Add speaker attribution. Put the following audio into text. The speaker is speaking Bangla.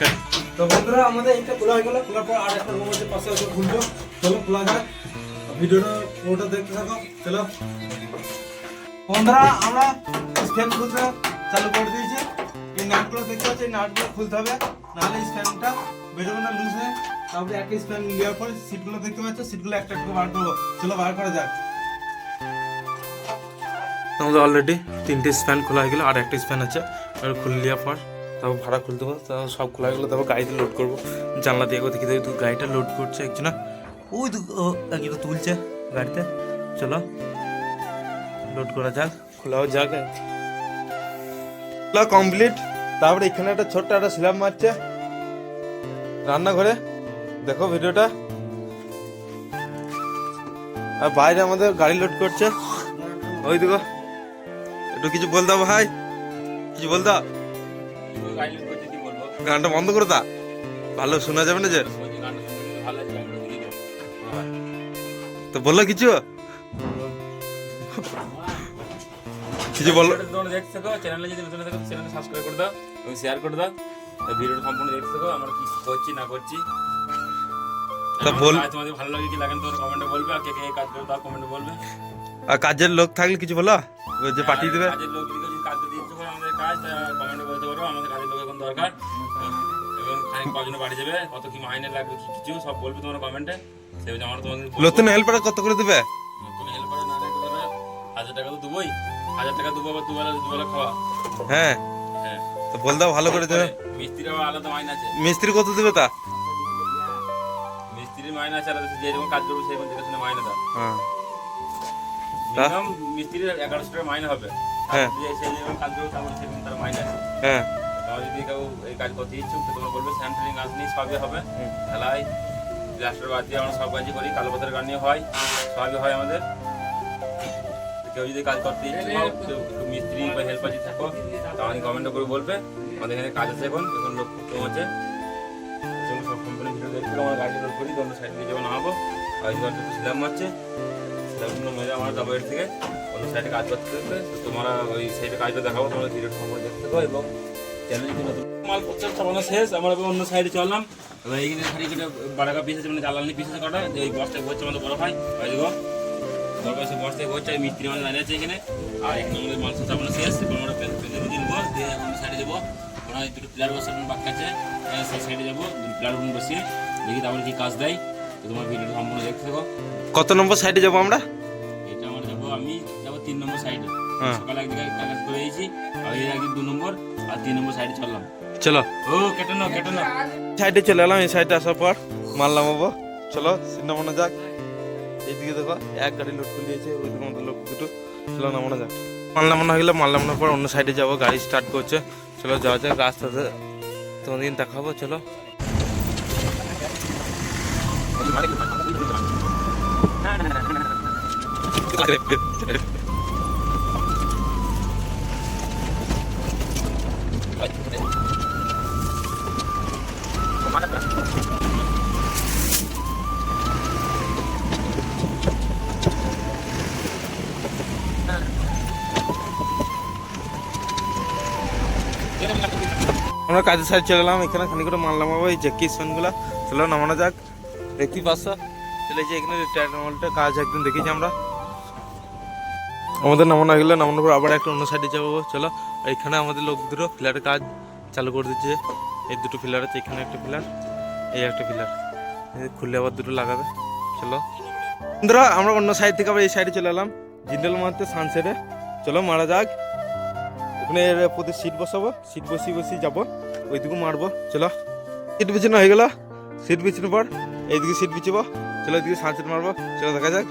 Speaker 1: ওকে
Speaker 2: তো বন্ধুরা আমাদের এইটা খোলা হয়ে গেল। খোলার পর আর একটা রুম আছে পাশে আছে খুলবো চলো খোলা যাক। ভিডিওটা পুরোটা দেখতে থাকো। চলো। বন্ধুরা আমরা স্ট্যান্ড খুলতে চালু করে দিয়েছি। এই নাটগুলো দেখতে পাচ্ছি এই নাটগুলো খুলতে হবে। নাহলে স্ট্যান্ডটা বেরোবে না লুজ হয়ে। তারপরে একটা স্ট্যান্ড নেওয়ার পরে সিটগুলো দেখতে পাচ্ছ সিটগুলো একটা একটা বার করব। চলো বার করা যাক।
Speaker 1: আমাদের অলরেডি তিনটে স্প্যান খোলা হয়ে গেলো আর একটা স্প্যান আছে। আর খুলে নেওয়ার পর তারপর ভাড়া খুলতে হবে তারপর সব খোলা গেলো, তারপর গাড়িতে লোড করব। জানলা দিয়ে দেখি দেখি গাড়িটা লোড করছে একজন। ওই একজন তুলছে গাড়িতে। চলো লোড করা যাক, খোলাও যাক। খোলা কমপ্লিট তারপরে এখানে একটা ছোট্ট একটা স্ল্যাব মারছে। রান্নাঘরে। দেখো ভিডিওটা। আর বাইরে আমাদের গাড়ি লোড করছে। ওই দেখো। একটু কিছু বল দাও ভাই। কিছু বল দাও গানটা বন্ধ করে দা ভালো শোনা যাবে না যে? তো বলল কিছু? কিছু বলল?
Speaker 3: তোমরা দেখতে থাকো চ্যানেলে যদি নতুন থাকো সাবস্ক্রাইব করে দাও এবং শেয়ার করে দাও এই ভিডিওটা সম্পূর্ণ দেখতে থাকো আমরা কি করছি না করছি
Speaker 1: তা বল
Speaker 3: তোমাদের ভালো লাগে কি কমেন্টে বলবে আর কে কে কাজ করে কমেন্টে বলবে
Speaker 1: আর কাজের লোক থাকলে কিছু বলো? যে পাঠিয়ে দেবে?
Speaker 3: কাজের লোক কমেন্টে বলতে পারো আমাদের কাজের লোক এখন দরকার। এবং খানিক কজনে বাড়ি যাবে কত কি মাইনে লাগবে কি কিছু সব বলবে তোমরা কমেন্টে সেই বুঝে আমরা তোমাদের বলব।
Speaker 1: নতুন হেল্পার কত করে দেবে?
Speaker 3: নতুন হেল্পার না দেবে হাজার টাকা তো দেবোই। হাজার টাকা দেবো আবার দুবেলা দুবেলা খাওয়া।
Speaker 1: হ্যাঁ।
Speaker 3: হ্যাঁ।
Speaker 1: তো বল দাও ভালো করে দেবে।
Speaker 3: মিস্ত্রির আলাদা মাইনে আছে।
Speaker 1: মিস্ত্রি কত দেবে তা?
Speaker 3: মিস্ত্রির মাইনে আছে আলাদা। যেরকম কাজ করবে সেরকম দেখে শুনে মাইনে দাও।
Speaker 1: হ্যাঁ?
Speaker 3: মিনিমাম মিস্ত্রির এগারোশো টাকা মাইনে হবে।
Speaker 1: হ্যাঁ।
Speaker 3: কাজ
Speaker 1: হ্যাঁ।
Speaker 3: যদি কেউ এই কাজ করতে ইচ্ছুক তো তোমরা বলবে স্যাম্পলিং কাজ নিয়ে সবই হবে। ঢালাই প্লাস্টার বাদ দিয়ে আমরা সব কাজই করি কালো পাতার গান নিয়ে হয় সবই হয় আমাদের। কেউ যদি কাজ করতে ইচ্ছুক হও, কেউ মিস্ত্রি বা হেল্পার যদি থাকো তাহলে কমেন্ট করে বলবে আমাদের এখানে কাজ আছে এখন এখন লোক কম আছে। সব কোম্পানি ভিডিও দেখতে আমরা গাড়ি লোড করি তখন সাইড দিয়ে যখন নামাবো আর যখন একটু সিলাম সিলামগুলো মেরে আমার ডাবল থেকে। অন্য সাইডে কাজ করতে থাকবে তোমরা ওই সাইডে কাজটা দেখাবো, তোমরা ভিডিও সম্পর্কে দেখতে পাবো এবং চ্যানেল নতুন মাল পর্যন্ত চালানো শেষ, আমরা এবার অন্য সাইডে চললাম। এবার এইখানে খালি কেটে বাড়াকা পিস আছে মানে জ্বালানি পিস আছে কটা, এই বস্তায় বসছে আমাদের বড় ভাই। ওই দেখো বড় ভাই সে বস্তায় বসছে মিস্ত্রি মানে দাঁড়িয়ে আছে এখানে। আর এখানে আমাদের মাল চালানো শেষ, এবার আমরা পেন পেন দিয়ে অন্য সাইডে যাব। ওরা দুটো প্লেয়ার বসানোর বাকি আছে সেই সাইডে যাব দুটো প্লেয়ার বসিয়ে, দেখি তারপরে কি কাজ দেয়। তোমার ভিডিওটা সম্পূর্ণ দেখতে থাকো।
Speaker 1: কত নম্বর সাইডে যাব আমরা?
Speaker 3: এটা আমার যাব আমি যাব তিন নম্বর সাইডে
Speaker 1: হ্যাঁ।
Speaker 3: সকালে একদিকে কাজ করে এসেছি আর এর আগে দু নম্বর আর তিন নম্বর সাইডে চললাম।
Speaker 1: চলো।
Speaker 3: ও কেটে নাও কেটে নাও।
Speaker 1: সাইডে চলে এলাম এই সাইডে আসার পর মাল নামাবো চলো নামানো যাক। এইদিকে দেখো এক গাড়ি লোড করে দিয়েছে ওই দিকে আমাদের লোক দুটো। চলো নামানো যাক। নামানো হয়ে গেলে মাল নামানোর পর অন্য সাইডে যাব গাড়ি স্টার্ট করছে। চলো যাওয়া যাক রাস্তাতে তোমাদের দেখাবো চলো। আমরা কাজের সাইড চলে এলাম। এখানে খানি করে মাল নামাবো এই জ্যাকি স্প্যানগুলো চলো নামানো যাক। দেখতেই পাচ্ছ? চলে যে এখানে টায়ারটা কাজ একদিন দেখেছি আমরা। আমাদের নামানো গেলে নামানোর পর আবার একটা অন্য সাইডে যাব। চলো, এখানে আমাদের লোক দুটো ফিলারের কাজ চালু করে দিচ্ছে। এই দুটো ফিলার আছে, এখানে একটা ফিলার এই একটা ফিলার খুললে আবার দুটো লাগাবে। চলো। বন্ধুরা, আমরা অন্য সাইড থেকে আবার এই সাইডে চলে এলাম। জিন্ডেল মারতে সানসেটে চলো, মারা যাক। ওখানে প্রতি সিট বসাবো। সিট বসিয়ে বসিয়ে যাব। ওইদিকে মারবো। চলো। সিট বিছানো হয়ে গেল। সিট বিছানোর পর এইদিকে সিট বিছাবো চলো এদিকে সানসেট মারবো চলো দেখা যাক।